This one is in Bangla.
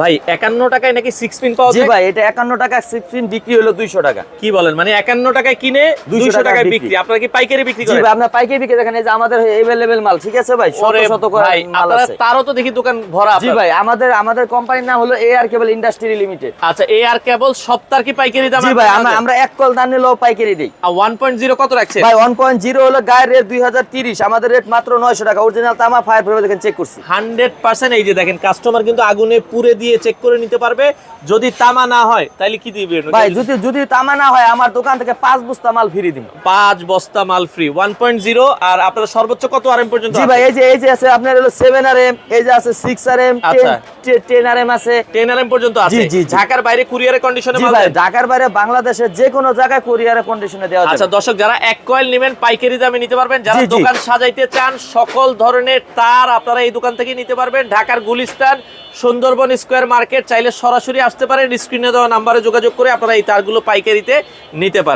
ভাই একান্ন টাকায় নাকি সিক্স পিন পাওয়া যায়? জি ভাই এটা একান্ন টাকা সিক্স পিন বিক্রি হলো দুইশো টাকা। কি বলেন মানে একান্ন টাকায় কিনে 200 টাকায় বিক্রি। আপনারা কি পাইকারি বিক্রি করেন? জি ভাই আপনার পাইকারি বিক্রি দেখেন এই যে আমাদের এভেলেবেল মাল ঠিক আছে ভাই? শত শত করে ভাই মাল আপনারা আছে। তারও তো দেখি দোকান ভরা জি ভাই আমাদের আমাদের কোম্পানির নাম হলো এ আর কেবল ইন্ডাস্ট্রি লিমিটেড আচ্ছা এ আর কেবল সপ্তাহ কি পাইকারি দাম জি ভাই আমরা আমরা এক কল দান নিলেও পাইকারি দেই। পয়েন্ট জিরো কত রাখছে ভাই ওয়ান পয়েন্ট জিরো হলো গায়ের রেট দুই হাজার তিরিশ। আমাদের রেট মাত্র নয়শো টাকা। অরিজিনাল তামা ফায়ার প্রুফ দেখেন চেক করছি। হান্ড্রেড পার্সেন্ট এই যে দেখেন কাস্টমার কিন্তু আগুনে পুড়ে দিয়ে চেক করে নিতে পারবে। যদি তামা না হয় তাহলে কি দিবে ভাই যদি যদি তামা না হয় আমার দোকান থেকে পাঁচ বস্তা মাল ফ্রি দিন পাঁচ বস্তা মাল ফ্রি ওয়ান পয়েন্ট জিরো আর আপনার সর্বোচ্চ কত আর এম পর্যন্ত জি ভাই এই যে এই যে আছে আপনার হলো সেভেন আর এম এই যে আছে সিক্স আর এম আচ্ছা। আছে। পর্যন্ত আছে। ঢাকার বাইরে কুরিয়ারের কন্ডিশনে মাল? ঢাকার বাইরে বাংলাদেশের যে কোনো জায়গায় কুরিয়ারে কন্ডিশনে দেওয়া আচ্ছা দর্শক যারা এক কয়েল নেবেন পাইকারি দামে নিতে পারবেন। যারা। দোকান সাজাইতে চান সকল ধরনের তার আপনারা এই দোকান থেকে নিতে পারবেন। ঢাকার গুলিস্তান সুন্দরবন স্কোয়ার মার্কেট চাইলে সরাসরি আসতে পারেন। স্ক্রিনে দেওয়া নাম্বারে যোগাযোগ করে আপনারা এই তারগুলো পাইকারিতে নিতে পারেন।